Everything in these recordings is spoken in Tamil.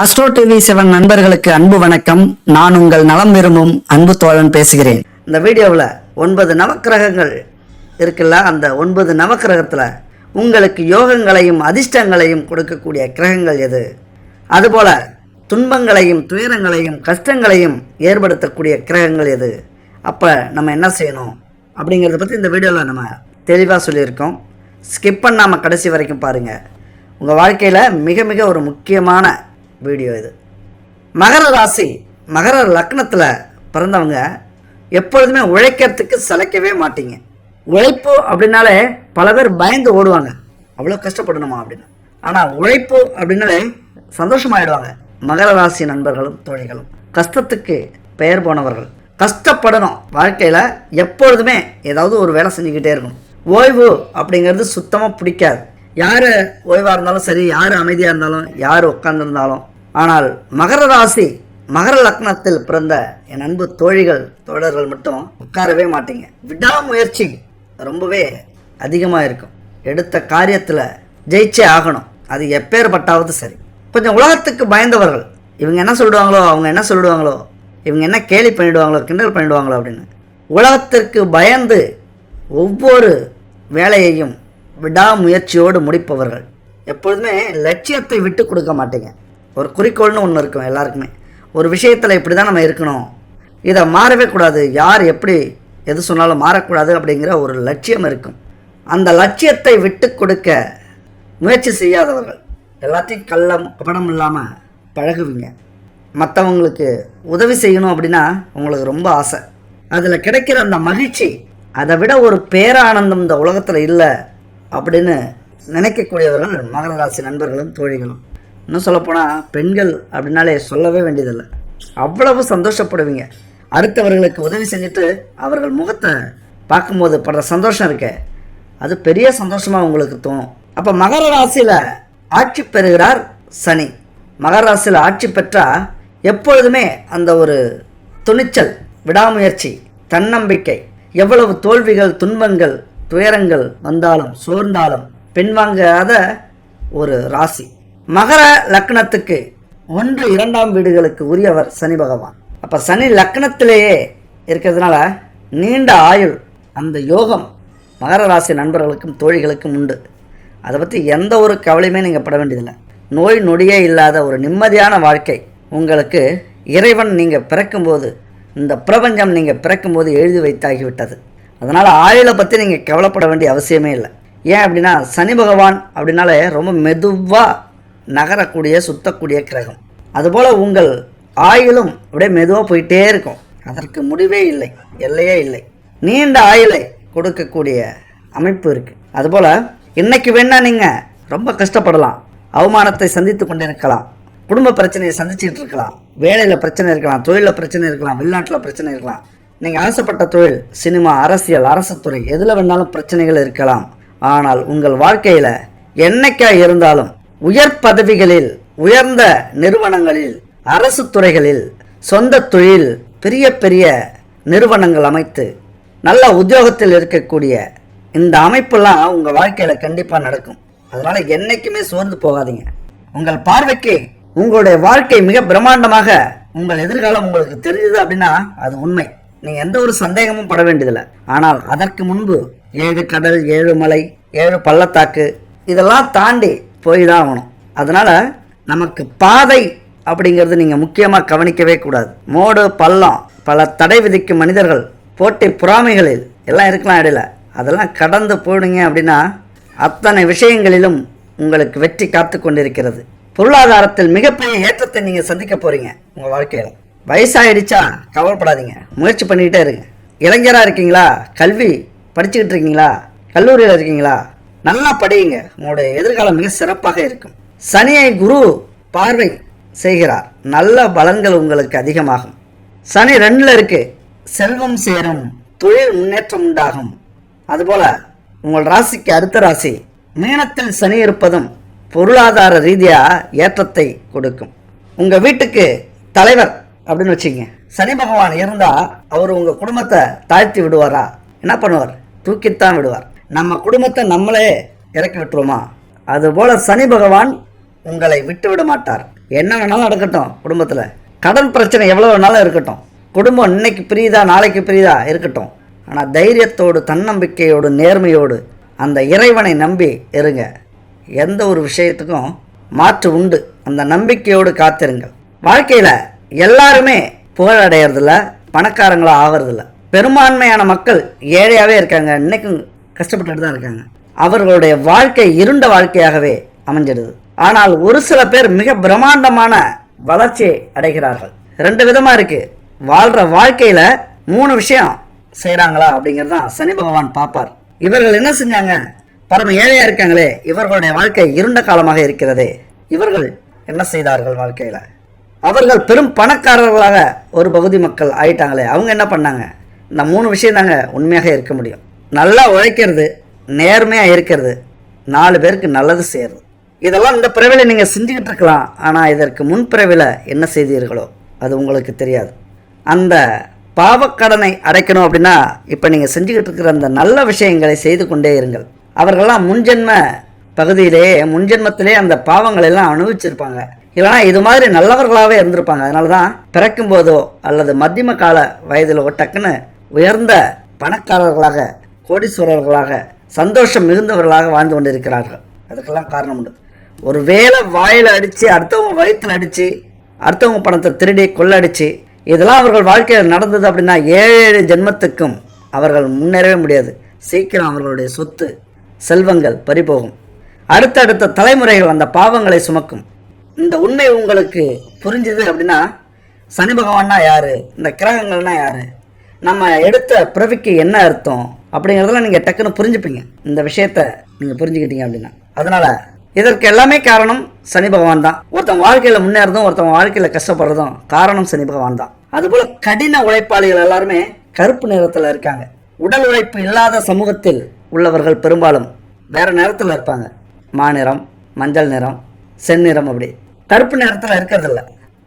அஸ்ட்ரோ டிவி செவன் நண்பர்களுக்கு அன்பு வணக்கம். நான் உங்கள் நலம் விரும்பும் அன்பு தோழன் பேசுகிறேன். இந்த வீடியோவில் ஒன்பது நவக்கிரகங்கள் இருக்குல்ல அந்த ஒன்பது நவக்கிரகத்தில் உங்களுக்கு யோகங்களையும் அதிர்ஷ்டங்களையும் கொடுக்கக்கூடிய கிரகங்கள் எது? அதுபோல துன்பங்களையும் துயரங்களையும் கஷ்டங்களையும் ஏற்படுத்தக்கூடிய கிரகங்கள் எது? அப்போ நம்ம என்ன செய்யணும்? அப்படிங்கிறத பற்றி இந்த வீடியோவில் நம்ம தெளிவாக சொல்லியிருக்கோம். ஸ்கிப் பண்ணாமல் கடைசி வரைக்கும் பாருங்கள் உங்கள் வாழ்க்கையில் மிக மிக ஒரு முக்கியமான வீடியோ இது. மகர ராசி மகர லக்னத்தில் பிறந்தவங்க எப்பொழுதுமே உழைக்கிறதுக்கு சிலைக்கவே மாட்டீங்க. உழைப்பு அப்படின்னாலே பல பேர் பயந்து ஓடுவாங்க. அவ்வளோ கஷ்டப்படணுமா அப்படின்னு. ஆனால் உழைப்பு அப்படின்னாலே சந்தோஷமாயிடுவாங்க. மகர ராசி நண்பர்களும் தோழிகளும். கஷ்டத்துக்கு பெயர் போனவர்கள். கஷ்டப்படணும். வாழ்க்கையில் எப்பொழுதுமே ஏதாவது ஒரு வேலை செஞ்சுக்கிட்டே இருக்கணும். ஓய்வு அப்படிங்கிறது சுத்தமாக பிடிக்காது. யார் ஓய்வாக இருந்தாலும் சரி யார் அமைதியாக இருந்தாலும் யார் உட்கார்ந்துருந்தாலும். ஆனால் மகர ராசி மகர லக்னத்தில் பிறந்த என் அன்பு தோழிகள் தோழர்கள் மட்டும் உட்காரவே மாட்டீங்க. விடாமுயற்சி ரொம்பவே அதிகமாக இருக்கும். எடுத்த காரியத்தில் ஜெயிச்சே ஆகணும். அது எப்பேற்பட்டாவது சரி. கொஞ்சம் உலகத்துக்கு பயந்தவர்கள் இவங்க என்ன சொல்லிடுவாங்களோ அவங்க என்ன சொல்லிடுவாங்களோ இவங்க என்ன கேலி பண்ணிவிடுவாங்களோ கிண்டல் பண்ணிடுவாங்களோ அப்படின்னு உலகத்திற்கு பயந்து ஒவ்வொரு வேலையையும் விடாமுயற்சியோடு முடிப்பவர்கள். எப்பொழுதுமே லட்சியத்தை விட்டு கொடுக்க மாட்டேங்க. ஒரு குறிக்கோள்னு ஒன்று இருக்கும் எல்லாருக்குமே. ஒரு விஷயத்தில் இப்படி தான் நம்ம இருக்கணும். இதை மாறவே கூடாது. யார் எப்படி எது சொன்னாலும் மாறக்கூடாது அப்படிங்கிற ஒரு லட்சியம் இருக்கும். அந்த லட்சியத்தை விட்டு கொடுக்க முயற்சி செய்யாதவர்கள். எல்லாத்தையும் கள்ளம் கபடம் இல்லாமல் பழகுவீங்க. மற்றவங்களுக்கு உதவி செய்யணும் அப்படின்னா உங்களுக்கு ரொம்ப ஆசை. அதில் கிடைக்கிற அந்த மகிழ்ச்சி அதை விட ஒரு பேரானந்தம் இந்த உலகத்தில் இல்லை. அப்படின்னு நினைக்கக்கூடியவர்கள் மகர ராசி நண்பர்களும் தோழிகளும். இன்னும் சொல்லப்போனால் பெண்கள் அப்படின்னாலே சொல்லவே வேண்டியதில்லை. அவ்வளவு சந்தோஷப்படுவீங்க. அடுத்தவர்களுக்கு உதவி செஞ்சுட்டு அவர்கள் முகத்தை பார்க்கும்போது படுற சந்தோஷம் இருக்கே. அது பெரிய சந்தோஷமாக உங்களுக்கு தோணும். அப்போ மகர ராசியில் ஆட்சி பெறுகிறார் சனி. மகர ராசியில் ஆட்சி பெற்றால் எப்பொழுதுமே அந்த ஒரு துணிச்சல் விடாமுயற்சி தன்னம்பிக்கை எவ்வளவு தோல்விகள் துன்பங்கள் துயரங்கள் வந்தாலும் சோர்ந்தாலும் பின்வாங்காத ஒரு ராசி. மகர லக்னத்துக்கு ஒன்று இரண்டாம் வீடுகளுக்கு உரியவர் சனி பகவான். அப்போ சனி லக்னத்திலேயே இருக்கிறதுனால நீண்ட ஆயுள் அந்த யோகம் மகர ராசி நண்பர்களுக்கும் தோழிகளுக்கும் உண்டு. அதை பற்றி எந்த ஒரு கவலையுமே நீங்கள் பட வேண்டியதில்லை. நோய் நொடியே இல்லாத ஒரு நிம்மதியான வாழ்க்கை உங்களுக்கு இறைவன் நீங்கள் பிறக்கும்போது இந்த பிரபஞ்சம் நீங்கள் பிறக்கும்போது எழுதி வைத்தாகிவிட்டது. அதனால் ஆயுளை பற்றி நீங்கள் கவலைப்பட வேண்டிய அவசியமே இல்லை. ஏன் அப்படின்னா சனி பகவான் அப்படின்னாலே ரொம்ப மெதுவாக நகரக்கூடிய சுத்தக்கூடிய கிரகம். அதுபோல் உங்கள் ஆயுளும் அப்படியே மெதுவாக போயிட்டே இருக்கும். அதற்கு முடிவே இல்லை எல்லையே இல்லை. நீண்ட ஆயுளை கொடுக்கக்கூடிய அமைப்பு இருக்குது அதுபோல் இன்றைக்கி வேணால் நீங்கள் ரொம்ப கஷ்டப்படலாம். அவமானத்தை சந்தித்து கொண்டிருக்கலாம். குடும்ப பிரச்சனையை சந்திச்சுட்டு இருக்கலாம். வேலையில் பிரச்சனை இருக்கலாம் தொழிலில் பிரச்சனை இருக்கலாம் வெளிநாட்டில் பிரச்சனை இருக்கலாம். நீங்கள் ஆசைப்பட்ட தொழில் சினிமா அரசியல் அரசுத்துறை எதில் வேணாலும் பிரச்சனைகள் இருக்கலாம். ஆனால் உங்கள் வாழ்க்கையில் என்னைக்கா இருந்தாலும் உயர் பதவிகளில் உயர்ந்த நிறுவனங்களில் அரசு துறைகளில் சொந்த தொழில் பெரிய பெரிய நிறுவனங்கள் அமைத்து நல்ல உத்தியோகத்தில் இருக்கக்கூடிய இந்த அமைப்பெல்லாம் உங்கள் வாழ்க்கையில் கண்டிப்பாக நடக்கும். அதனால் என்றைக்குமே சோர்ந்து போகாதீங்க. உங்கள் பார்வைக்கு உங்களுடைய வாழ்க்கை மிக பிரம்மாண்டமாக உங்கள் எதிர்காலம் உங்களுக்கு தெரியுது அப்படின்னா அது உண்மை. நீங்கள் எந்த ஒரு சந்தேகமும் பட வேண்டியதில்லை. ஆனால் அதற்கு முன்பு ஏழு கடல் ஏழு மலை ஏழு பள்ளத்தாக்கு இதெல்லாம் தாண்டி போய் தான் ஆகணும். அதனால் நமக்கு பாதை அப்படிங்கிறது நீங்கள் முக்கியமாக கவனிக்கவே கூடாது. மோடு பள்ளம் பல தடை விதிக்கும் மனிதர்கள் போட்டி பொறாமைகளில் எல்லாம் இருக்கலாம் இடையில. அதெல்லாம் கடந்து போயிடுங்க அப்படின்னா அத்தனை விஷயங்களிலும் உங்களுக்கு வெற்றி காத்து கொண்டிருக்கிறது. பொருளாதாரத்தில் மிகப்பெரிய ஏற்றத்தை நீங்கள் சந்திக்க போகிறீங்க உங்கள் வாழ்க்கையில். வயசாயிடுச்சா? கவலைப்படாதீங்க. முயற்சி பண்ணிக்கிட்டே இருங்க இளைஞராக இருக்கீங்களா? கல்வி படிச்சுக்கிட்டு இருக்கீங்களா? கல்லூரியில் இருக்கீங்களா? நல்லா படியுங்க. உங்களுடைய எதிர்காலம் மிக சிறப்பாக இருக்கும். சனியை குரு பார்வை செய்கிறார். நல்ல பலன்கள் உங்களுக்கு அதிகமாகும். சனி ரெண்டில் இருக்கு. செல்வம் சேரும். தொழில் முன்னேற்றம் உண்டாகும். அதுபோல் உங்கள் ராசிக்கு அடுத்த ராசி. மீனத்தில் சனி இருப்பதும் பொருளாதார ரீதியாக ஏற்றத்தை கொடுக்கும். உங்கள் வீட்டுக்கு தலைவர் அப்படின்னு வச்சுங்க சனி பகவான் இருந்தால் அவர் உங்கள் குடும்பத்தை தாழ்த்தி விடுவாரா? என்ன பண்ணுவார்? தூக்கித்தான் விடுவார். நம்ம குடும்பத்தை நம்மளே இறக்கி விட்டுருவோமா? அதுபோல் சனி பகவான் உங்களை விட்டு விட மாட்டார். என்ன வேணாலும் நடக்கட்டும் குடும்பத்தில். கடன் பிரச்சனை எவ்வளோ வேணாலும் இருக்கட்டும். குடும்பம் இன்னைக்கு பிரியுதா நாளைக்கு பிரியுதா இருக்கட்டும். ஆனால் தைரியத்தோடு தன்னம்பிக்கையோடு நேர்மையோடு அந்த இறைவனை நம்பி இருங்க. எந்த ஒரு விஷயத்துக்கும் மாற்று உண்டு. அந்த நம்பிக்கையோடு காத்திருங்கள். வாழ்க்கையில் எல்லாருமே புகழ் அடையிறதில்ல பணக்காரங்களாக ஆகிறதில்ல. பெரும்பான்மையான மக்கள் ஏழையாகவே இருக்காங்க. இன்றைக்கும் கஷ்டப்பட்டுட்டு தான் இருக்காங்க. அவர்களுடைய வாழ்க்கை இருண்ட வாழ்க்கையாகவே அமைஞ்சிடுது. ஆனால் ஒரு சில பேர் மிக பிரம்மாண்டமான வளர்ச்சியை அடைகிறார்கள். ரெண்டு விதமாக இருக்குது வாழ்கிற வாழ்க்கையில் மூணு விஷயம் செய்கிறாங்களா அப்படிங்கிறது தான் சனி பகவான் பார்ப்பார். இவர்கள் என்ன செஞ்சாங்க? பரம ஏழையாக இருக்காங்களே. இவர்களுடைய வாழ்க்கை இருண்ட காலமாக இருக்கிறதே. இவர்கள் என்ன செய்தார்கள் வாழ்க்கையில்? அவர்கள் பெரும் பணக்காரர்களாக ஒரு பகுதி மக்கள் ஆயிட்டாங்களே அவங்க என்ன பண்ணாங்க? இந்த மூணு விஷயம் தாங்க உண்மையாக இருக்க முடியும். நல்லா உழைக்கிறது நேர்மையாக இருக்கிறது நாலு பேருக்கு நல்லது செய்கிறது இதெல்லாம் இந்த பிறவில நீங்கள் செஞ்சுக்கிட்டு இருக்கலாம் ஆனால் இதற்கு முன் பிறவியில் என்ன செய்தீர்களோ அது உங்களுக்கு தெரியாது. அந்த பாவக்கடனை அடைக்கணும் அப்படின்னா இப்போ நீங்கள் செஞ்சுக்கிட்டு இருக்கிற அந்த நல்ல விஷயங்களை செய்து கொண்டே இருங்கள். அவர்கள்லாம் முன்ஜென்ம பகுதியிலே முன்ஜென்மத்திலே அந்த பாவங்களை எல்லாம் அனுபவிச்சிருப்பாங்க. இல்லைனா இது மாதிரி நல்லவர்களாகவே இருந்திருப்பாங்க. அதனால தான் பிறக்கும் போதோ அல்லது மத்தியம கால வயதில் டக்குன்னு உயர்ந்த பணக்காரர்களாக கோடீஸ்வரர்களாக சந்தோஷம் மிகுந்தவர்களாக வாழ்ந்து கொண்டிருக்கிறார்கள். அதுக்கெல்லாம் காரணம் உண்டு. ஒரு வேளை வாயில் அடித்து அடுத்தவங்க வயிற்றில் அடித்து அடுத்தவங்க பணத்தை திருடி கொள்ளடிச்சு இதெல்லாம் அவர்கள் வாழ்க்கையில் நடந்தது அப்படின்னா ஏழு ஜென்மத்துக்கும் அவர்கள் முன்னேறவே முடியாது. சீக்கிரம் அவர்களுடைய சொத்து செல்வங்கள் பறிபோகும். அடுத்தடுத்த தலைமுறைகள் அந்த பாவங்களை சுமக்கும். இந்த உண்மை உங்களுக்கு புரிஞ்சுது அப்படின்னா சனி பகவான்னா யாரு? இந்த கிரகங்கள்னா யாரு? நம்ம எடுத்த பிறவிக்கு என்ன அர்த்தம்? அப்படிங்கிறதெல்லாம் நீங்கள் டக்குன்னு புரிஞ்சுப்பீங்க. இந்த விஷயத்த நீங்கள் புரிஞ்சுக்கிட்டீங்க அப்படின்னா. அதனால் இதற்கு எல்லாமே காரணம் சனி பகவான் தான். ஒருத்தன் வாழ்க்கையில் முன்னேறதும் ஒருத்தன் வாழ்க்கையில் கஷ்டப்படுறதும் காரணம் சனி பகவான் தான். அதுபோல் கடின உழைப்பாளிகள் எல்லாருமே கருப்பு நிறத்தில் இருக்காங்க. உடல் உழைப்பு இல்லாத சமூகத்தில் உள்ளவர்கள் பெரும்பாலும் வேறு நிறத்தில் இருப்பாங்க. மாநிறம் மஞ்சள் நிறம் செந்நிறம் அப்படி. கருப்பு நேரத்தில் இருக்கிறதில்ல.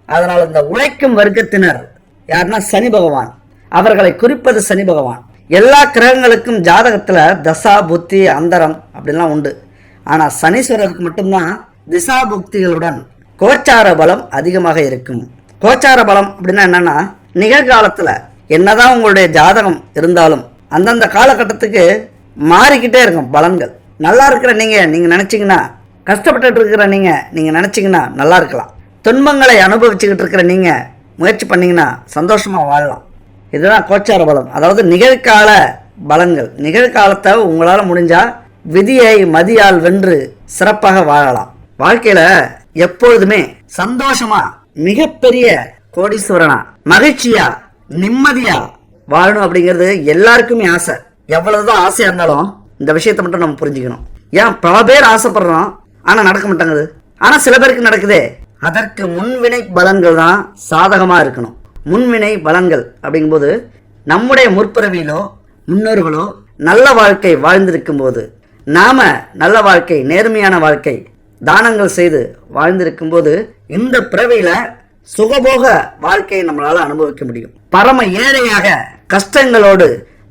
அதனால் இந்த உழைக்கும் வர்க்கத்தினர் யாருன்னா சனி பகவான். அவர்களை குறிப்பது சனி பகவான். எல்லா கிரகங்களுக்கும் ஜாதகத்தில் தசா புத்தி அந்தரம் அப்படிலாம் உண்டு. ஆனால் சனீஸ்வரருக்கு மட்டும்தான் திசா புக்திகளுடன் கோச்சார பலம் அதிகமாக இருக்கும். கோச்சார பலம் அப்படின்னா என்னன்னா நிகழ்காலத்தில் என்னதான் உங்களுடைய ஜாதகம் இருந்தாலும் அந்தந்த காலகட்டத்துக்கு மாறிக்கிட்டே இருக்கும் பலன்கள். நல்லா இருக்கிற நீங்கள் நீங்கள் நினச்சிங்கன்னா கஷ்டப்பட்டுட்டு இருக்கிற நீங்கள் நீங்கள் நினச்சிங்கன்னா நல்லா இருக்கலாம். துன்பங்களை அனுபவிச்சுக்கிட்டு இருக்கிற நீங்கள் முயற்சி பண்ணிங்கன்னா சந்தோஷமாக வாழலாம். இதுதான் கோச்சார பலம். அதாவது நிகழ்கால பலங்கள் நிகழ்காலத்தை உங்களால் முடிஞ்சால் விதியை மதியால் வென்று சிறப்பாக வாழலாம். வாழ்க்கையில் எப்பொழுதுமே சந்தோஷமா மிகப்பெரிய கோடீஸ்வரனா மகிழ்ச்சியா நிம்மதியா வாழணும் அப்படிங்கிறது எல்லாருக்குமே ஆசை. எவ்வளவுதான் ஆசையா இருந்தாலும் இந்த விஷயத்தை மட்டும் நம்ம புரிஞ்சுக்கணும். ஏன் பல பேர் ஆசைப்படுறோம் ஆனால் நடக்க மாட்டேங்குது. ஆனால் சில பேருக்கு நடக்குதே. அதற்கு முன்வினை பலன்கள் தான் சாதகமாக இருக்கணும். முன்வினை பலன்கள் அப்படிங்கும்போது நம்முடைய முற்பிறவியிலோ முன்னோர்களோ நல்ல வாழ்க்கை வாழ்ந்திருக்கும் போது நாம் நல்ல வாழ்க்கை நேர்மையான வாழ்க்கை தானங்கள் செய்து வாழ்ந்திருக்கும் போது இந்த பிறவியில் சுகபோக வாழ்க்கையை நம்மளால் அனுபவிக்க முடியும். பரம ஏழையாக கஷ்டங்களோடு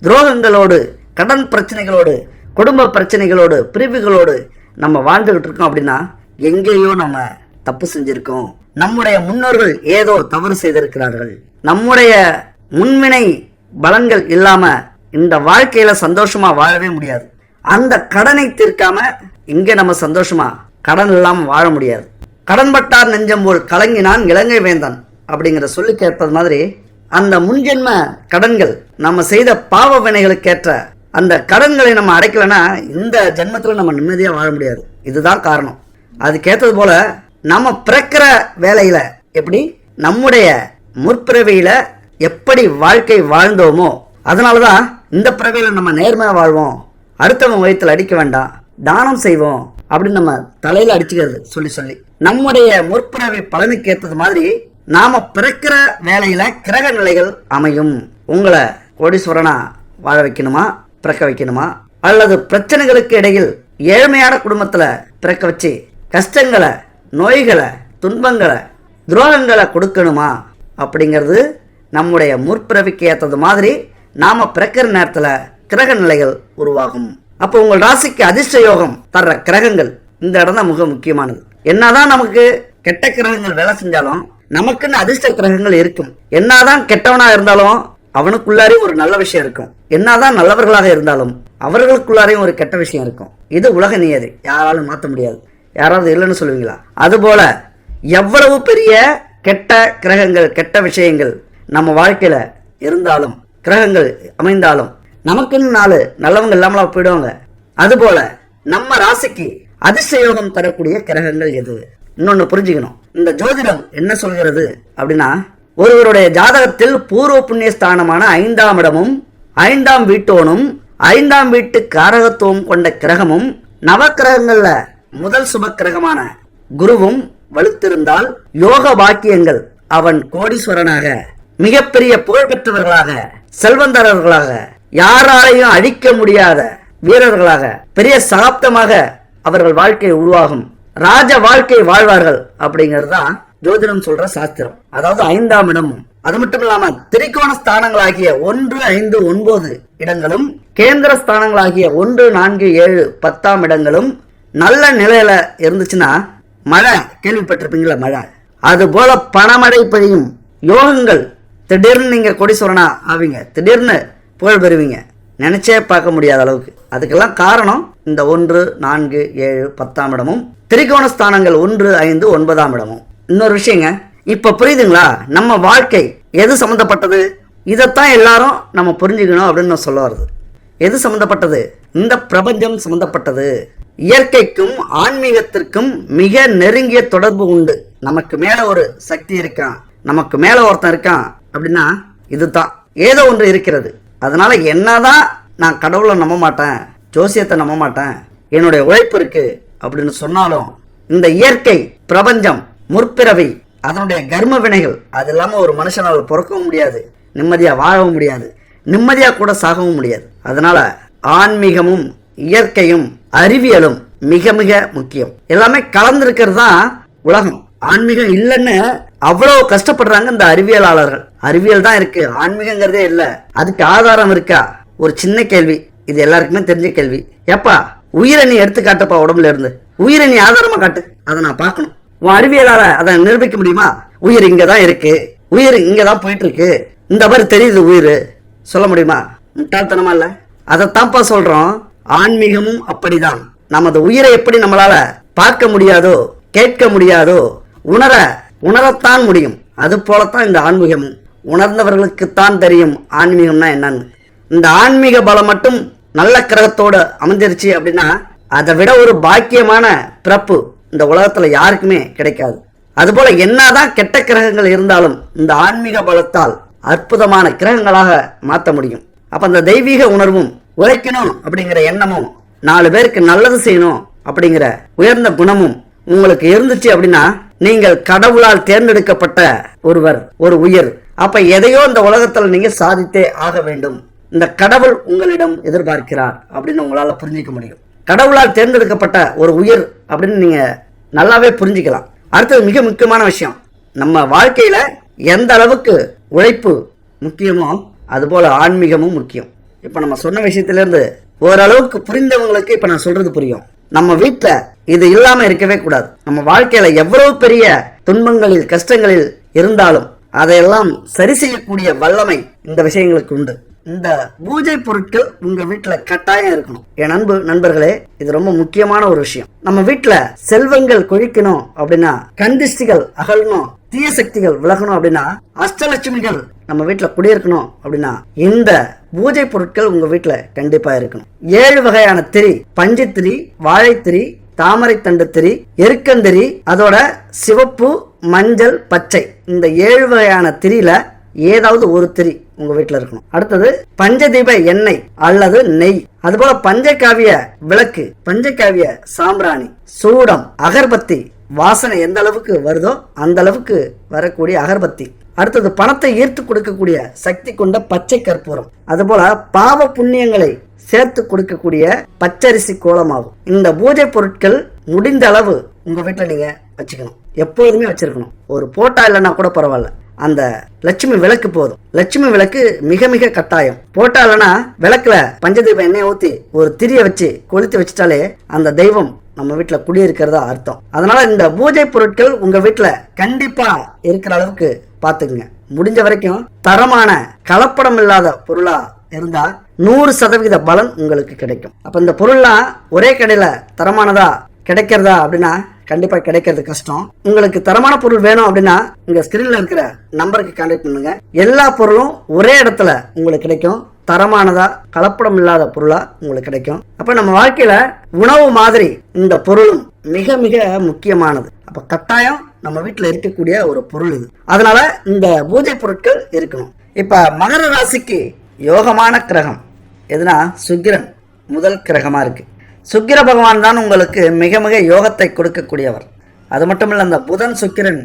துரோகங்களோடு கடன் பிரச்சனைகளோடு குடும்ப பிரச்சனைகளோடு பிரிவுகளோடு நம்ம வாழ்ந்துகிட்டு இருக்கோம் அப்படின்னா எங்கேயோ நம்ம தப்பு செஞ்சிருக்கோம். நம்முடைய முன்னோர்கள் ஏதோ தவறு செய்திருக்கிறார்கள். நம்முடைய முன்வினை பலன்கள் இல்லாம இந்த வாழ்க்கையில சந்தோஷமா வாழவே முடியாது. அந்த கடனை தீர்க்காம இங்க நம்ம சந்தோஷமா கடன் இல்லாம வாழ முடியாது. கடன்பட்டார் நெஞ்சம் போல் கலங்கினான் இலங்கை வேந்தன் அப்படிங்கிற சொல்லுக்கு ஏற்பது மாதிரி அந்த முன்ஜென்ம கடன்கள் நம்ம செய்த பாவ வினைகளுக்கேற்ற அந்த கடன்களை நம்ம அடைக்கலைன்னா இந்த ஜென்மத்தில் நம்ம நிம்மதியாக வாழ முடியாது. இதுதான் காரணம். அதுக்கேற்றது போல் நம்ம பிறக்கிற வேலையில் எப்படி? நம்முடைய முற்பிறவியில் எப்படி வாழ்க்கை வாழ்ந்தோமோ அதனால தான் இந்த பிறவியில் நம்ம நேர்மையாக வாழ்வோம். அடுத்தவன் வயிற்றில் அடிக்க வேண்டாம். தானம் செய்வோம் அப்படின்னு நம்ம தலையில் அடிச்சுக்கிறது சொல்லி சொல்லி. நம்முடைய முற்பிறவை பலனுக்கு ஏற்றது மாதிரி நாம் பிறக்கிற வேலையில் கிரக நிலைகள் அமையும். உங்களை கோடீஸ்வரனா வாழ வைக்கணுமா? பிறக்க வைக்கணுமா? அல்லது பிரச்சனைகளுக்கு இடையில் ஏழ்மையான குடும்பத்தில் பிறக்க வச்சு கஷ்டங்களை நோய்களை துன்பங்களை துரோகங்களை கொடுக்கணுமா? அப்படிங்கிறது நம்முடைய முற்பிறவிக்கு ஏற்றது மாதிரி நாம பிறக்கிற நேரத்தில் கிரக நிலைகள் உருவாகும். அப்போ உங்கள் ராசிக்கு அதிர்ஷ்ட யோகம் தர்ற கிரகங்கள் இந்த இடம் தான் மிக முக்கியமானது. என்னதான் நமக்கு கெட்ட கிரகங்கள் வேலை செஞ்சாலும் நமக்குன்னு அதிர்ஷ்ட கிரகங்கள் இருக்கும். என்னதான் கெட்டவனா இருந்தாலும் அவனுக்குள்ளாரையும் ஒரு நல்ல விஷயம் இருக்கும். என்னதான் நல்லவர்களாக இருந்தாலும் அவர்களுக்குள்ளாரையும் ஒரு கெட்ட விஷயம் இருக்கும். இது உலக நியதி. யாராலும் மாற்ற முடியாது. யாராவது இல்லைன்னு சொல்லுவீங்களா? அதுபோல எவ்வளவு பெரிய கெட்ட கிரகங்கள் கெட்ட விஷயங்கள் நம்ம வாழ்க்கையில இருந்தாலும் கிரகங்கள் அமைந்தாலும் நமக்குன்னு நாலு நல்லவங்க இல்லாமலா போயிடுவாங்க. அதுபோல நம்ம ராசிக்கு அதிசயோகம் தரக்கூடிய கிரகங்கள் எது? இன்னொன்னு புரிஞ்சுக்கணும். இந்த ஜோதிடம் என்ன சொல்கிறது அப்படின்னா ஒருவருடைய ஜாதகத்தில் பூர்வ புண்ணிய ஸ்தானமான ஐந்தாம் இடமும் ஐந்தாம் வீட்டோனும் ஐந்தாம் வீட்டு காரகத்துவம் கொண்ட கிரகமும் நவக்கிரகங்கள்ல முதல் சுப கிரகமான குருவும் வலுத்திருந்தால் யோக பாக்கியங்கள் அவன் கோடீஸ்வரனாக மிகப்பெரிய புகழ்பெற்றவர்களாக செல்வந்தரர்களாக யாராலையும் அழிக்க முடியாத வீரர்களாக பெரிய சகாப்தமாக அவர்கள் வாழ்க்கை உருவாகும். ராஜ வாழ்க்கை வாழ்வார்கள் அப்படிங்கிறது தான் ஜோதிடம் சொல்ற சாஸ்திரம். அதாவது ஐந்தாம் இடமும். அது மட்டும் இல்லாம திரிகோண ஸ்தானங்களாகிய ஒன்று ஐந்து ஒன்பது இடங்களும் கேந்திர ஸ்தானங்களாகிய ஒன்று நான்கு ஏழு பத்தாம் இடங்களும் நல்ல நிலையில இருந்துச்சுன்னா மழை கேள்விப்பட்டிருப்பீங்களா? மழை. அது போல பணமழை பெய்யும் யோகங்கள் திடீர்னு நீங்க கொடிசுவரனா ஆவீங்க. திடீர்னு புகழ் பெறுவீங்க. நினைச்சே பார்க்க முடியாத அளவுக்கு. அதுக்கெல்லாம் காரணம் இந்த ஒன்று நான்கு ஏழு பத்தாம் இடமும். திரிகோண ஸ்தானங்கள் ஒன்று ஐந்து ஒன்பதாம் இடமும். இன்னொரு விஷயங்க. இப்போ புரியுதுங்களா? நம்ம வாழ்க்கை எது சம்மந்தப்பட்டது இதைத்தான் எல்லாரும் நம்ம புரிஞ்சுக்கணும் அப்படின்னு நான் சொல்ல வருது எது சம்மந்தப்பட்டது இந்த பிரபஞ்சம் சம்மந்தப்பட்டது இயற்கைக்கும் ஆன்மீகத்திற்கும் மிக நெருங்கிய தொடர்பு உண்டு. நமக்கு மேலே ஒரு சக்தி இருக்கான். நமக்கு மேலே ஒருத்தன் இருக்கான் அப்படின்னா இதுதான். ஏதோ ஒன்று இருக்கிறது. அதனால என்னதான் நான் கடவுளை நம்ப மாட்டேன் ஜோசியத்தை நம்ப மாட்டேன் என்னுடைய உழைப்பு இருக்கு அப்படின்னு சொன்னாலும் இந்த இயற்கை பிரபஞ்சம் முற்பிறவை அதனுடைய கர்ம வினைகள் அது இல்லாமல் ஒரு மனுஷனால் பிறக்கவும் முடியாது நிம்மதியாக வாழவும் முடியாது நிம்மதியாக கூட சாகவும் முடியாது. அதனால ஆன்மீகமும் இயற்கையும் அறிவியலும் மிக மிக முக்கியம். எல்லாமே கலந்திருக்கிறது தான் உலகம். ஆன்மீகம் இல்லைன்னு அவ்வளவு கஷ்டப்படுறாங்க இந்த அறிவியலாளர்கள். அறிவியல் தான் இருக்கு ஆன்மீகங்கிறதே இல்லை. அதுக்கு ஆதாரம் இருக்கா? ஒரு சின்ன கேள்வி. இது எல்லாருக்குமே தெரிஞ்ச கேள்வி. ஏப்பா உயிரை நீ எடுத்து காட்டுப்பா உடம்புல இருந்து. உயிரை நீ ஆதாரமா காட்டு. அதை நான் பார்க்கணும். உன் அறிவியலால அதை நிரூபிக்க முடியுமா? உயிர் இங்க தான் இருக்கு. உயிர் இங்க தான் போயிட்டு இருக்கு இந்த மாதிரி தெரியுது உயிர். சொல்ல முடியுமா? முட்டாள்தனமா இல்ல? அதைத்தான்ப்பா சொல்றோம். ஆன்மீகமும் அப்படிதான். நமது உயிரை எப்படி நம்மளால பார்க்க முடியாதோ கேட்க முடியாதோ உணர உணரத்தான் முடியும். அது போலத்தான் இந்த ஆன்மீகமும். உணர்ந்தவர்களுக்குத்தான் தெரியும் ஆன்மீகம்னா என்னன்னு. இந்த ஆன்மீக பலம் மட்டும் நல்ல கிரகத்தோடு அமைஞ்சிருச்சு அப்படின்னா அதை விட ஒரு பாக்கியமான பிறப்பு இந்த உலகத்தில் யாருக்குமே கிடைக்காது. அதுபோல என்னதான் கெட்ட கிரகங்கள் இருந்தாலும் இந்த ஆன்மீக பலத்தால் அற்புதமான கிரகங்களாக மாற்ற முடியும். அப்போ அந்த தெய்வீக உணர்வும் உழைக்கணும் அப்படிங்கிற எண்ணமும் நாலு பேருக்கு நல்லது செய்யணும் அப்படிங்கிற உயர்ந்த குணமும் உங்களுக்கு இருந்துச்சு அப்படின்னா நீங்கள் கடவுளால் தேர்ந்தெடுக்கப்பட்ட ஒருவர் ஒரு உயிர். அப்ப எதையோ இந்த உலகத்தில் நீங்க சாதித்தே ஆக வேண்டும். இந்த கடவுள் உங்களிடம் எதிர்பார்க்கிறார் அப்படின்னு உங்களால புரிஞ்சிக்க முடியும். கடவுளால் தேர்ந்தெடுக்கப்பட்ட ஒரு உயிர் அப்படின்னு நீங்கள் நல்லாவே புரிஞ்சுக்கலாம். அடுத்தது மிக முக்கியமான விஷயம். நம்ம வாழ்க்கையில் எந்த அளவுக்கு உழைப்பு முக்கியமோ அதுபோல் ஆன்மீகமும் முக்கியம். இப்போ நம்ம சொன்ன விஷயத்துலேருந்து ஓரளவுக்கு புரிந்தவங்களுக்கு இப்போ நான் சொல்கிறது புரியும். நம்ம வீட்டில் இது இல்லாமல் இருக்கவே கூடாது. நம்ம வாழ்க்கையில் எவ்வளவு பெரிய துன்பங்களில் கஷ்டங்களில் இருந்தாலும் அதையெல்லாம் சரி செய்யக்கூடிய வல்லமை இந்த விஷயங்களுக்கு உண்டு. இந்த பூஜை பொருட்கள் உங்க வீட்டுல கட்டாயம் இருக்கணும். என் அன்பு நண்பர்களே இது ரொம்ப முக்கியமான ஒரு விஷயம். நம்ம வீட்டுல செல்வங்கள் கொழிக்கணும் அப்படின்னா கந்திஷ்டிகள் அகலணும் தீய சக்திகள் விலகணும் அப்படின்னா அஷ்டலட்சுமிகள் நம்ம வீட்டுல குடியிருக்கணும் அப்படின்னா இந்த பூஜை பொருட்கள் உங்க வீட்டுல கண்டிப்பா இருக்கணும். ஏழு வகையான திரி பஞ்சுத்திரி வாழைத்திரி தாமரை தண்டு திரி எருக்கந்திரி அதோட சிவப்பு மஞ்சள் பச்சை. இந்த ஏழு வகையான திரியில ஏதாவது ஒரு திரி உங்க வீட்டுல இருக்கணும். அடுத்தது பஞ்சதீப எண்ணெய் அல்லது நெய். அதுபோல பஞ்சகாவிய விளக்கு பஞ்சகாவிய சாம்பிராணி சூடம் அகர்பத்தி வாசனை எந்த அளவுக்கு வருதோ அந்த அளவுக்கு வரக்கூடிய அகர்பத்தி. அடுத்தது பணத்தை ஈர்த்து கொடுக்கக்கூடிய சக்தி கொண்ட பச்சை கற்பூரம். அதுபோல பாவ புண்ணியங்களை சேர்த்து கொடுக்கக்கூடிய பச்சரிசி கோலமாகும். இந்த பூஜை பொருட்கள் முடிந்த அளவு உங்க வீட்டில் நீங்க வச்சுக்கணும். எப்போதுமே வச்சிருக்கணும். ஒரு போட்டா இல்லைன்னா கூட பரவாயில்ல. அந்த லட்சுமி விளக்கு போதும். லட்சுமி விளக்கு மிக மிக கட்டாயம். போட்டாலனா விளக்குல பஞ்சதீப எண்ணெய் ஊத்தி ஒரு திரிய வச்சு கொளுத்தி வச்சுட்டாலே அந்த தெய்வம் நம்ம வீட்டில் குடியிருக்கிறதா அர்த்தம். அதனால இந்த பூஜை பொருட்கள் உங்க வீட்டில் கண்டிப்பா இருக்கிற அளவுக்கு பார்த்துக்குங்க முடிஞ்ச வரைக்கும் தரமான கலப்படம் இல்லாத பொருளா இருந்தா நூறு சதவிகித பலன் உங்களுக்கு கிடைக்கும். அப்ப இந்த பொருள்லாம் ஒரே கடையில தரமானதா கிடைக்கிறதா அப்படின்னா கண்டிப்பா கிடைக்கிறது கஷ்டம். உங்களுக்கு தரமான பொருள் வேணும் அப்படின்னா இங்க ஸ்கிரீன்ல இருக்கிற நம்பருக்கு கான்டாக்ட் பண்ணுங்க. எல்லா பொருளும் ஒரே இடத்துல உங்களுக்கு கிடைக்கும். தரமானதா கலப்படம் இல்லாத பொருளா உங்களுக்கு கிடைக்கும். அப்ப நம்ம வாழ்க்கையில உணவு மாதிரி இந்த பொருளும் மிக மிக முக்கியமானது. அப்ப கட்டாயம் நம்ம வீட்டுல இருக்கக்கூடிய ஒரு பொருள் இது. அதனால இந்த பூஜை பொருட்கள் இருக்கணும். இப்ப மகர ராசிக்கு யோகமான கிரகம் எதுனா சுக்கிரன் முதல் கிரகமா இருக்கு. சுக்கிர பகவான் தான் உங்களுக்கு மிக மிக யோகத்தை கொடுக்கக்கூடியவர். அது மட்டும் இல்லை அந்த புதன் சுக்கிரன்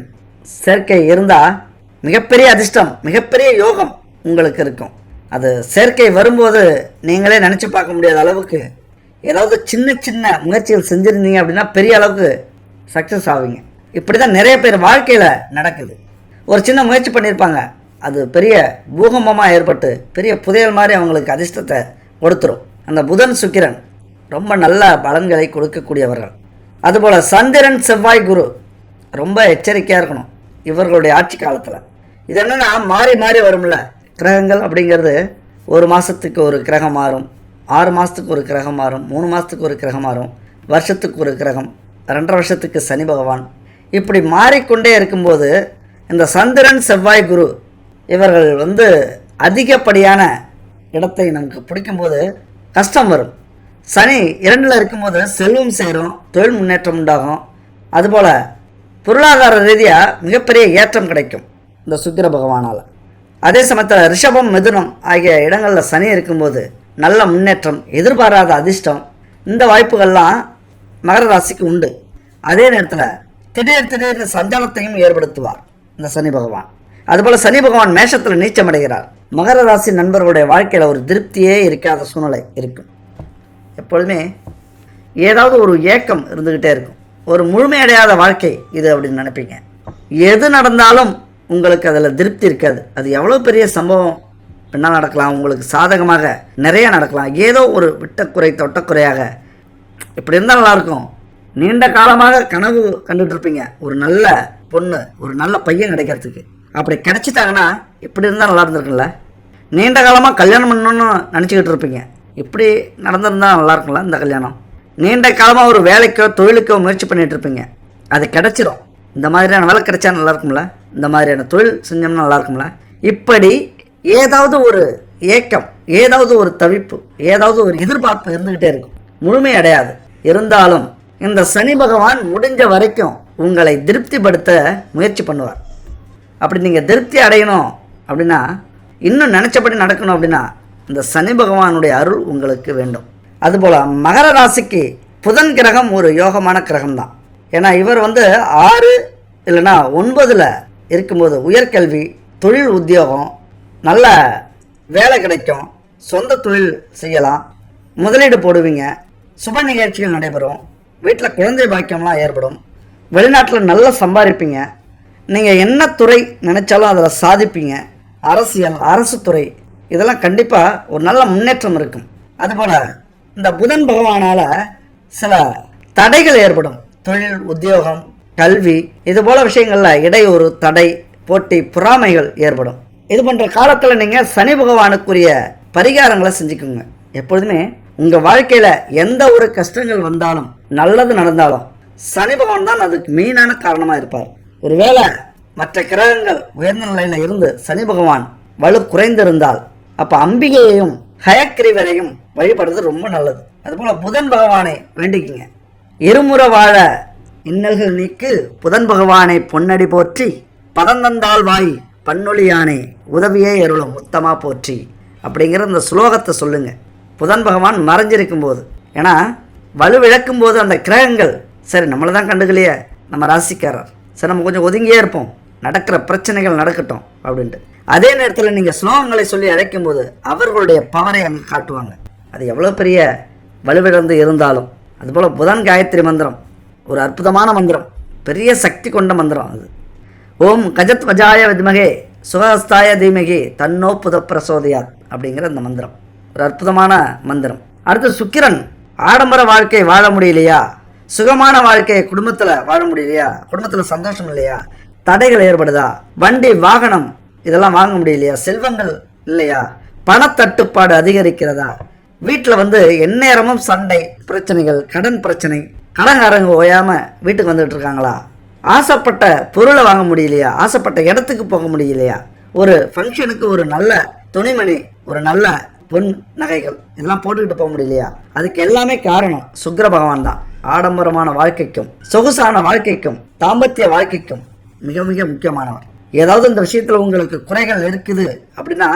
சேர்க்கை இருந்தால் மிகப்பெரிய அதிர்ஷ்டம் மிகப்பெரிய யோகம் உங்களுக்கு இருக்கும். அது சேர்க்கை வரும்போது நீங்களே நினச்சி பார்க்க முடியாத அளவுக்கு ஏதாவது சின்ன சின்ன முயற்சிகள் செஞ்சுருந்தீங்க அப்படின்னா பெரிய அளவுக்கு சக்ஸஸ் ஆவீங்க. இப்படி தான் நிறைய பேர் வாழ்க்கையில் நடக்குது. ஒரு சின்ன முயற்சி பண்ணியிருப்பாங்க அது பெரிய பூகம்பமாக ஏற்பட்டு பெரிய புதையல் மாதிரி அவங்களுக்கு அதிர்ஷ்டத்தை கொடுத்துரும். அந்த புதன் சுக்கிரன் ரொம்ப நல்ல பலன்களை கொடுக்கக்கூடியவர்கள். அதுபோல் சந்திரன் செவ்வாய் குரு ரொம்ப எச்சரிக்கையாக இருக்கணும் இவர்களுடைய ஆட்சி காலத்தில். இது என்னென்னா மாறி மாறி வரும்ல. கிரகங்கள் அப்படிங்கிறது ஒரு மாதத்துக்கு ஒரு கிரகம் மாறும். ஆறு மாதத்துக்கு ஒரு கிரகம் மாறும். மூணு மாதத்துக்கு ஒரு கிரகம் மாறும். வருஷத்துக்கு ஒரு கிரகம். ரெண்டரை வருஷத்துக்கு சனி பகவான். இப்படி மாறிக்கொண்டே இருக்கும்போது இந்த சந்திரன் செவ்வாய் குரு இவர்கள் வந்து அதிகப்படியான இடத்தை நமக்கு பிடிக்கும்போது கஷ்டம் வரும். சனி இரண்டில் இருக்கும்போது செல்வம் சேரும் தொழில் முன்னேற்றம் உண்டாகும். அதுபோல் பொருளாதார ரீதியாக மிகப்பெரிய ஏற்றம் கிடைக்கும் இந்த சுக்கிர பகவானால். அதே சமயத்தில் ரிஷபம் மிதுனம் ஆகிய இடங்களில் சனி இருக்கும்போது நல்ல முன்னேற்றம் எதிர்பாராத அதிர்ஷ்டம் இந்த வாய்ப்புகள்லாம் மகர ராசிக்கு உண்டு. அதே நேரத்தில் திடீர் திடீர் சஞ்சாலத்தையும் ஏற்படுத்துவார் இந்த சனி பகவான். அதுபோல் சனி பகவான் மேஷத்தில் நீச்சமடைகிறார். மகர ராசி நண்பர்களுடைய வாழ்க்கையில் ஒரு திருப்தியே இருக்காத சூழ்நிலை இருக்கும். எப்பொழுதுமே ஏதாவது ஒரு ஏக்கம் இருந்துக்கிட்டே இருக்கும். ஒரு முழுமையடையாத வாழ்க்கை இது அப்படின்னு நினைப்பீங்க. எது நடந்தாலும் உங்களுக்கு அதில் திருப்தி இருக்காது. அது எவ்வளோ பெரிய சம்பவம் பின்னால் நடக்கலாம். உங்களுக்கு சாதகமாக நிறைய நடக்கலாம். ஏதோ ஒரு விட்டக்குறை தொட்டக்குறையாக. இப்படி இருந்தால் நல்லாயிருக்கும் நீண்ட காலமாக கனவு கண்டுட்டு இருப்பீங்க ஒரு நல்ல பொண்ணு ஒரு நல்ல பையன் கிடைக்கிறதுக்கு. அப்படி கிடைச்சிட்டாங்கன்னா இப்படி இருந்தால் நல்லா இருந்திருக்குல்ல நீண்ட காலமாக கல்யாணம் பண்ணணும்னு நினச்சிக்கிட்டு இருப்பீங்க. இப்படி நடந்திருந்தா நல்லாயிருக்கும்ல இந்த கல்யாணம்? நீண்ட காலமாக ஒரு வேலைக்கோ தொழிலுக்கோ முயற்சி பண்ணிகிட்டு இருப்பீங்க அது கிடச்சிரும். இந்த மாதிரியான வேலை கிடைச்சா நல்லாயிருக்கும்ல இந்த மாதிரியான தொழில் செஞ்சோம்னா நல்லாயிருக்கும்ல இப்படி ஏதாவது ஒரு ஏக்கம் ஏதாவது ஒரு தவிப்பு ஏதாவது ஒரு எதிர்பார்ப்பு இருந்துக்கிட்டே இருக்கும். முழுமை அடையாது. இருந்தாலும் இந்த சனி பகவான் முடிஞ்ச வரைக்கும் உங்களை திருப்திப்படுத்த முயற்சி பண்ணுவார். அப்படி நீங்கள் திருப்தி அடையணும் அப்படின்னா இன்னும் நினச்சபடி நடக்கணும் அப்படின்னா இந்த சனி பகவானுடைய அருள் உங்களுக்கு வேண்டும். அதுபோல் மகர ராசிக்கு புதன் கிரகம் ஒரு யோகமான கிரகம் தான் ஏன்னா இவர் வந்து ஆறு இல்லைன்னா ஒன்பதில் இருக்கும்போது உயர்கல்வி தொழில் உத்தியோகம் நல்ல வேலை கிடைக்கும் சொந்த தொழில் செய்யலாம் முதலீடு போடுவீங்க சுப நிகழ்ச்சிகள் நடைபெறும் வீட்டில் குழந்தை பாக்கியம்லாம் ஏற்படும் வெளிநாட்டில் நல்லா சம்பாதிப்பீங்க. நீங்கள் என்ன துறை நினச்சாலும் அதில் சாதிப்பீங்க. அரசியல் அரசு துறை இதெல்லாம் கண்டிப்பாக ஒரு நல்ல முன்னேற்றம் இருக்கும். அதுபோல் இந்த புதன் பகவானால் சில தடைகள் ஏற்படும். தொழில் உத்தியோகம் கல்வி இது போல விஷயங்களில் இடையூறு தடை போட்டி பொறாமைகள் ஏற்படும். இது போன்ற காலத்தில் நீங்கள் சனி பகவானுக்குரிய பரிகாரங்களை செஞ்சுக்கோங்க. எப்பொழுதுமே உங்கள் வாழ்க்கையில் எந்த ஒரு கஷ்டங்கள் வந்தாலும் நல்லது நடந்தாலும் சனி பகவான் தான் அதுக்கு மெயினான காரணமாக இருப்பார். ஒருவேளை மற்ற கிரகங்கள் உயர்ந்த நிலையில் இருந்து சனி பகவான் வலு குறைந்திருந்தால் அப்போ அம்பிகையையும் ஹயக்கிரிவரையும் வழிபடுறது ரொம்ப நல்லது. அதுபோல் புதன் பகவானை வேண்டிக்கங்க. இருமுறை வாழ இன்னல்கள் நீக்கு புதன் பகவானை பொன்னடி போற்றி பதந்தந்தால் வாய் பன்னொழியானே உதவியே எருளும் உத்தமாக போற்றி அப்படிங்கிற இந்த ஸ்லோகத்தை சொல்லுங்கள் புதன் பகவான் மறைஞ்சிருக்கும் போது ஏன்னா வலுவிழக்கும் போது அந்த கிரகங்கள் சரி நம்மளை தான் கண்டுக்கலையே நம்ம ராசிக்காரர். சரி நம்ம கொஞ்சம் ஒதுங்கியே இருப்போம். நடக்கிற பிரச்சனைகள் நடக்கட்டும் அப்படின்ட்டு. அதே நேரத்தில் நீங்கள் ஸ்லோகங்களை சொல்லி அழைக்கும் போது அவர்களுடைய பவரை அங்கே காட்டுவாங்க. அது எவ்வளோ பெரிய வலுவிழந்து இருந்தாலும் அதுபோல் புதன் காயத்ரி மந்திரம் ஒரு அற்புதமான மந்திரம் பெரிய சக்தி கொண்ட மந்திரம் அது. ஓம் கஜத் வஜாய வித்மகே சுகஸ்தாய தீமகி தன்னோ புத பிரசோதயாத் அப்படிங்கிற அந்த மந்திரம். ஒரு அற்புதமான மந்திரம். அடுத்து சுக்கிரன் ஆடம்பர வாழ்க்கை வாழ முடியலையா? சுகமான வாழ்க்கையை குடும்பத்தில் வாழ முடியலையா? குடும்பத்தில் சந்தோஷம் இல்லையா? தடைகள் ஏற்படுதா? வண்டி வாகனம் இதெல்லாம் வாங்க முடியலையா? செல்வங்கள் இல்லையா? பணத்தட்டுப்பாடு அதிகரிக்கிறதா? வீட்டில் வந்து எந்நேரமும் சண்டை பிரச்சனைகள் கடன் பிரச்சனை கடன்காரங்க ஓயாமல் வீட்டுக்கு வந்துட்டு இருக்காங்களா? ஆசைப்பட்ட பொருளை வாங்க முடியலையா? ஆசைப்பட்ட இடத்துக்கு போக முடியலையா? ஒரு ஃபங்க்ஷனுக்கு ஒரு நல்ல துணிமணி ஒரு நல்ல பொன் நகைகள் எல்லாம் போட்டுக்கிட்டு போக முடியலையா? அதுக்கு எல்லாமே காரணம் சுக்கர பகவான் தான். ஆடம்பரமான வாழ்க்கைக்கும் சொகுசான வாழ்க்கைக்கும் தாம்பத்திய வாழ்க்கைக்கும். மிக மிக முக்கியமானவர் ஏதாவது இந்த விஷயத்துல உங்களுக்கு குறைகள் இருக்குது அப்படின்னா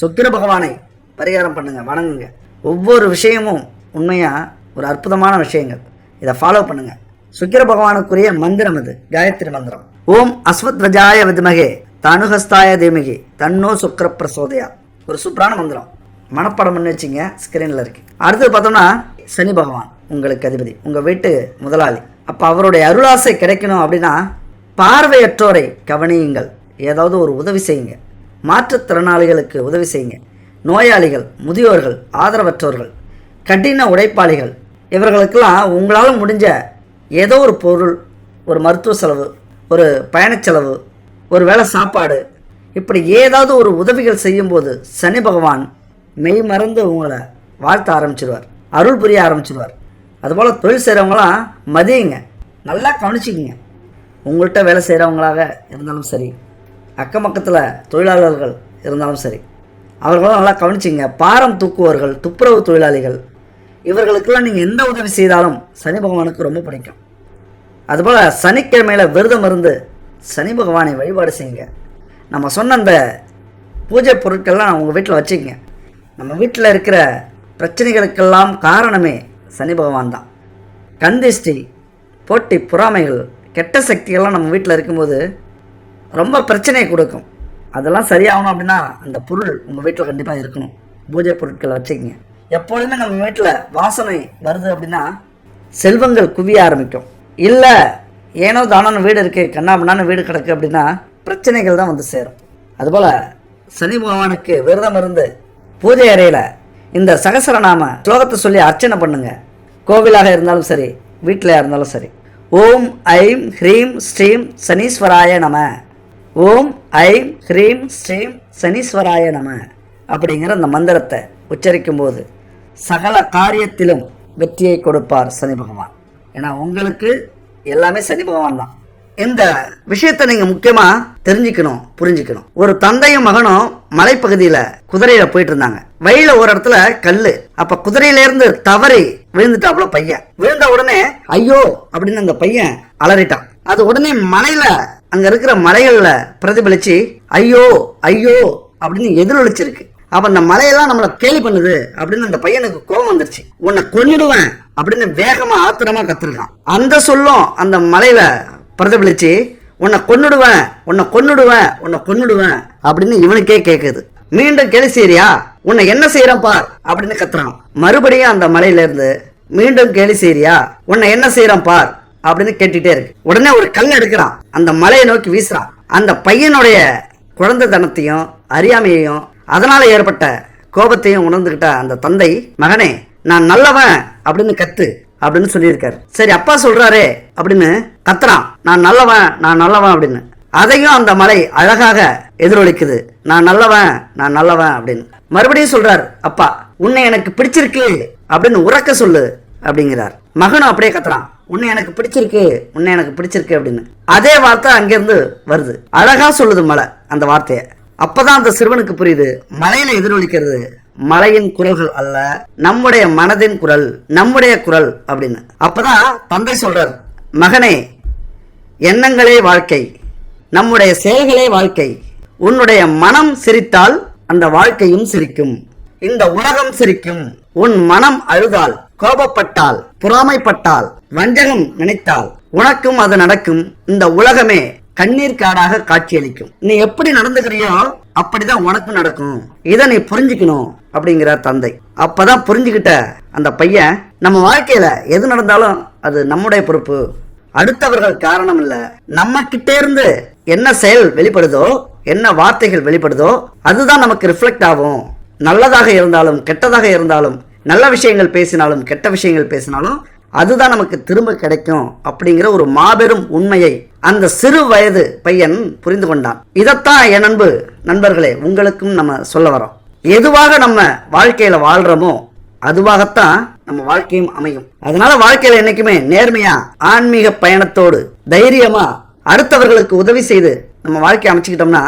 சுக்கிர பகவானை பரிகாரம் பண்ணுங்க வணங்குங்க. ஒவ்வொரு விஷயமும் உண்மையா ஒரு அற்புதமான விஷயங்கள். இதை ஃபாலோ பண்ணுங்க. சுக்கிர பகவானுக்குரிய மந்திரம் இது காயத்ரி மந்திரம். ஓம் அஸ்வத்வஜாய வித்மகே தனுஹஸ்தாய தீமகி தன்னோ சுக்கிர பிரசோதயா. ஒரு சூப்பரான மந்திரம். மனப்பாடம் பண்ணி வச்சுங்க ஸ்கிரீனில் இருக்கு. அடுத்தது பார்த்தோம்னா சனி பகவான் உங்களுக்கு அதிபதி உங்கள் வீட்டு முதலாளி. அப்போ அவருடைய அருளாசை கிடைக்கணும் அப்படின்னா பார்வையற்றோரை கவனியுங்கள். ஏதாவது ஒரு உதவி செய்யுங்க. மாற்றுத்திறனாளிகளுக்கு உதவி செய்யுங்க. நோயாளிகள் முதியோர்கள் ஆதரவற்றோர்கள் கடின உடைப்பாளிகள் இவர்களுக்கெல்லாம் உங்களால் முடிஞ்ச ஏதோ ஒரு பொருள் ஒரு மருத்துவ செலவு ஒரு பயணச்செலவு ஒரு வேளை சாப்பாடு இப்படி ஏதாவது ஒரு உதவிகள் செய்யும்போது சனி பகவான் மெய் மறந்து உங்களை வாழ்த்த ஆரம்பிச்சிருவார். அருள் புரிய ஆரம்பிச்சிருவார். அதுபோல் தொழில் செய்கிறவங்களாம் மதியுங்க. நல்லா கவனிச்சிக்கிங்க. உங்கள்கிட்ட வேலை செய்கிறவங்களாக இருந்தாலும் சரி அக்கம் பக்கத்தில் தொழிலாளர்கள் இருந்தாலும் சரி அவர்களும் நல்லா கவனிச்சிங்க. பாரம் தூக்குவர்கள் துப்புரவு தொழிலாளிகள் இவர்களுக்கெல்லாம் நீங்கள் எந்த உதவி செய்தாலும் சனி பகவானுக்கு ரொம்ப பிடிக்கும். அதுபோல் சனிக்கிழமையில் விரதம் இருந்து சனி பகவானை வழிபாடு செய்யுங்க. நம்ம சொன்ன அந்த பூஜை பொருட்கள்லாம் உங்கள் வீட்டில் வச்சுக்கங்க. நம்ம வீட்டில் இருக்கிற பிரச்சனைகளுக்கெல்லாம் காரணமே சனி பகவான் தான். கந்திஷ்டி போட்டி பொறாமைகள் கெட்ட சக்திகள்லாம் நம்ம வீட்டில் இருக்கும்போது ரொம்ப பிரச்சனையை கொடுக்கும். அதெல்லாம் சரியாகணும் அப்படின்னா அந்த பொருள் உங்கள் வீட்டில் கண்டிப்பாக இருக்கணும். பூஜை பொருட்களை வச்சுக்கிங்க. எப்பொழுதுமே நம்ம வீட்டில் வாசனை வருது அப்படின்னா செல்வங்கள் குவிய ஆரம்பிக்கும். இல்லை ஏனோ தானோன்னு வீடு இருக்குது கண்ணாமண்ணான்னு வீடு கிடக்கு அப்படின்னா பிரச்சனைகள் தான் வந்து சேரும். அதுபோல் சனி பகவானுக்கு விரதம் இருந்து பூஜை அறையில் இந்த சகசரநாம ஸ்லோகத்தை சொல்லி அர்ச்சனை பண்ணுங்கள் கோவிலாக இருந்தாலும் சரி வீட்டில் இருந்தாலும் சரி. ஓம் ஐம் ஹ்ரீம் ஸ்ரீம் சனீஸ்வராய நம. ஓம் ஐம் ஹ்ரீம் ஸ்ரீம் சனீஸ்வராய நம. அப்படிங்கிற அந்த மந்திரத்தை உச்சரிக்கும் போது சகல காரியத்திலும் வெற்றியை கொடுப்பார் சனி பகவான். ஏன்னா உங்களுக்கு எல்லாமே சனி பகவான் தான். இந்த விஷயத்தை நீங்க முக்கியமா தெரிஞ்சுக்கணும் புரிஞ்சுக்கணும். ஒரு தந்தையும் மகனும் மலைப்பகுதியில குதிரையில போயிட்டு இருந்தாங்க வழியில ஒரு இடத்துல கல்லு. அப்ப குதிரையில இருந்து தவறி விழுந்துட்டாப்புல பையன். விழுந்த உடனே ஐயோ! அப்படின்னு அந்த பையன் அலறிட்டான். அது உடனே மலையில அங்க இருக்கிற மலைகள்ல பிரதிபலிச்சு ஐயோ ஐயோ! அப்படின்னு எதிரொலிச்சிருக்கு. அப்ப அந்த மலையெல்லாம் நம்மள கேலி பண்ணுது அப்படின்னு அந்த பையனுக்கு கோபம் வந்துருச்சு. உன்னை கொன்னிடுவேன் அப்படின்னு வேகமா ஆத்திரமா கத்துருக்கான். அந்த சொல்லும் அந்த மலையில பிரதிபலிச்சு உன்னை கொன்னுடுவேன் உன்னை கொன்னுடுவேன் உன்னை கொன்னுடுவேன் அப்படின்னு இவனுக்கே கேட்குது மீண்டும் கேலி செய்றியா? உன்னை என்ன செய்யறேன் பார் அப்படின்னு கத்துறான். மறுபடியும் அந்த மலையிலேருந்து மீண்டும் கேலி செய்றியா? உன்னை என்ன செய்யறேன் பார் அப்படின்னு கேட்டுட்டே இருக்கு. உடனே ஒரு கல் எடுக்கிறான். அந்த மலையை நோக்கி வீசுறான். அந்த பையனுடைய குழந்தை தனத்தையும் அறியாமையையும் அதனால ஏற்பட்ட கோபத்தையும் உணர்ந்துகிட்ட அந்த தந்தை மகனே நான் நல்லவன் அப்படின்னு கத்து அப்படின்னு சொல்லியிருக்காரு. சரி அப்பா சொல்றாரே அப்படின்னு கத்துறான். நான் நல்லவன் நான் நல்லவன் அப்படின்னு. அதையும் அந்த மலை அழகாக எதிரொலிக்குது. நான் நல்லவன் நான் நல்லவன் அப்படின்னு. மறுபடியும் சொல்றார் அப்பா உன்னை எனக்கு பிடிச்சிருக்கு அப்படின்னு உறக்க சொல்லு அப்படிங்கிறார். மகனும் அப்படியே கத்துறான். உன்னை எனக்கு பிடிச்சிருக்கு உன்னை எனக்கு பிடிச்சிருக்கு அப்படின்னு. அதே வார்த்தை அங்கிருந்து வருது. அழகா சொல்லுது மலை அந்த வார்த்தையை. அப்பதான் அந்த சிறுவனுக்கு புரியுது மலையில எதிரொலிக்கிறது மலையின் குரல்கள் அல்ல நம்முடைய மனதின் குரல் நம்முடைய குரல் அப்படின்னு. அப்பதான் தந்தை சொல்றார் மகனே எண்ணங்களே வாழ்க்கை நம்முடைய செயல்களே வாழ்க்கை. உன்னுடைய மனம் சிரித்தால் அந்த வாழ்க்கையும் சிரிக்கும். இந்த உலகம் சிரிக்கும். உன் மனம் அழுதால் கோபப்பட்டால் பொறாமைப்பட்டால் வஞ்சகம் நினைத்தால் உனக்கும் அது நடக்கும். இந்த உலகமே கண்ணீர் காடாக காட்சியளிக்கும். நீ எப்படி நடந்துக்கிறியோ அப்படிதான் உனக்கும் நடக்கும். இதை நீ புரிஞ்சுக்கணும் அப்படிங்கிறார் தந்தை. அப்பதான் புரிஞ்சுக்கிட்ட அந்த பையன் நம்ம வாழ்க்கையில எது நடந்தாலும் அது நம்முடைய பொறுப்பு. அடுத்தவர்கள் காரணம் இல்ல. நம்ம கிட்டே இருந்து என்ன செயல் வெளிப்படுதோ என்ன வார்த்தைகள் வெளிப்படுதோ அதுதான் நமக்கு ரிஃப்ளெக்ட் ஆகும். நல்லதாக இருந்தாலும் கெட்டதாக இருந்தாலும் நல்ல விஷயங்கள் பேசினாலும் கெட்ட விஷயங்கள் பேசினாலும் அதுதான் நமக்கு திரும்ப கிடைக்கும் அப்படிங்கிற ஒரு மாபெரும் உண்மையை அந்த சிறு வயது பையன் புரிந்து கொண்டான். இதைத்தான் என் அன்பு நண்பர்களே உங்களுக்கும் நம்ம சொல்ல வரோம். எதுவாக நம்ம வாழ்க்கையில வாழ்றோமோ அதுவாகத்தான் நம்ம வாழ்க்கையும் அமையும். அதனால வாழ்க்கையில என்னைக்குமே நேர்மையா ஆன்மீக பயணத்தோடு தைரியமா அடுத்தவர்களுக்கு உதவி செய்து நம்ம வாழ்க்கையை அமைச்சுக்கிட்டோம்னா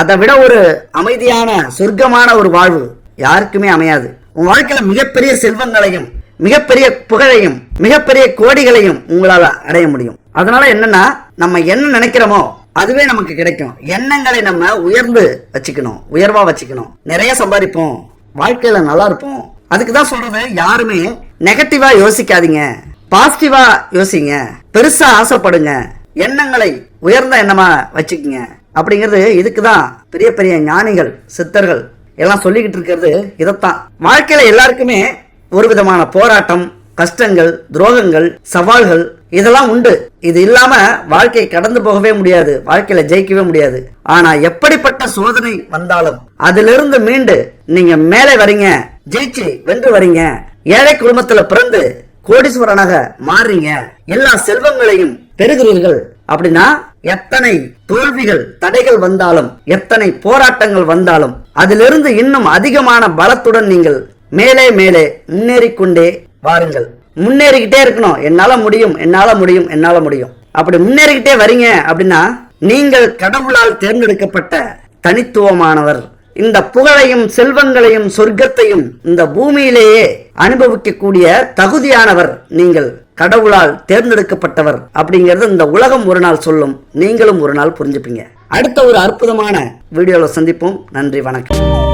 அதை விட ஒரு அமைதியான சொர்க்கமான ஒரு வாழ்வு யாருக்குமே அமையாது. உன் வாழ்க்கையில மிகப்பெரிய செல்வங்களையும் மிகப்பெரிய புகழையும் மிகப்பெரிய கோடிகளையும் உங்களால் அடைய முடியும். அதனால என்னன்னா நம்ம என்ன நினைக்கிறோமோ அதுவே நமக்கு கிடைக்கும். எண்ணங்களை நம்ம உயர்ந்து வச்சுக்கணும் உயர்வா வச்சுக்கணும். நிறைய சம்பாதிப்போம். வாழ்க்கையில நல்லா இருப்போம். அதுக்கு தான் சொல்றது யாருமே நெகட்டிவா யோசிக்காதீங்க. பாசிட்டிவா யோசிங்க. பெருசா ஆசைப்படுங்க. எண்ணங்களை உயர்ந்த எண்ணமா வச்சுக்கோங்க. அப்படிங்கிறது இதுக்கு தான் பெரிய பெரிய ஞானிகள் சித்தர்கள் எல்லாம் சொல்லிக்கிட்டு இருக்கிறது இதைத்தான். வாழ்க்கையில எல்லாருக்குமே ஒரு விதமான போராட்டம் கஷ்டங்கள் துரோகங்கள் சவால்கள் இதெல்லாம் உண்டு. இது இல்லாம வாழ்க்கையை கடந்து போகவே முடியாது வாழ்க்கையில ஜெயிக்கவே முடியாது. ஆனா எப்படிப்பட்ட சோதனை வந்தாலும் அதிலிருந்து மீண்டு நீங்க மேலே வரீங்க ஜெயிச்சு வென்று வரீங்க ஏழை குடும்பத்துல பிறந்து கோடீஸ்வரனாக மாறுறீங்க எல்லா செல்வங்களையும் பெறுகிறீர்கள் அப்படின்னா எத்தனை தோல்விகள் தடைகள் வந்தாலும் எத்தனை போராட்டங்கள் வந்தாலும் அதிலிருந்து இன்னும் அதிகமான பலத்துடன் நீங்கள் மேலே மேலே முன்னேறிக்கொண்டே வாருங்கள். முன்னேறிக்கிட்டே இருக்கணும். என்னால முடியும் என்னால முடியும் என்னால முடியும். அப்படி முன்னேறிக்கிட்டே வரீங்க அப்படின்னா நீங்கள் கடவுளால் தேர்ந்தெடுக்கப்பட்ட தனித்துவமானவர். இந்த புகழையும் செல்வங்களையும் சொர்க்கத்தையும் இந்த பூமியிலேயே அனுபவிக்கக்கூடிய தகுதியானவர் நீங்கள். கடவுளால் தேர்ந்தெடுக்கப்பட்டவர் அப்படிங்கிறது இந்த உலகம் ஒரு நாள் சொல்லும். நீங்களும் ஒரு நாள் புரிஞ்சுப்பீங்க. அடுத்த ஒரு அற்புதமான வீடியோவில் சந்திப்போம். நன்றி வணக்கம்.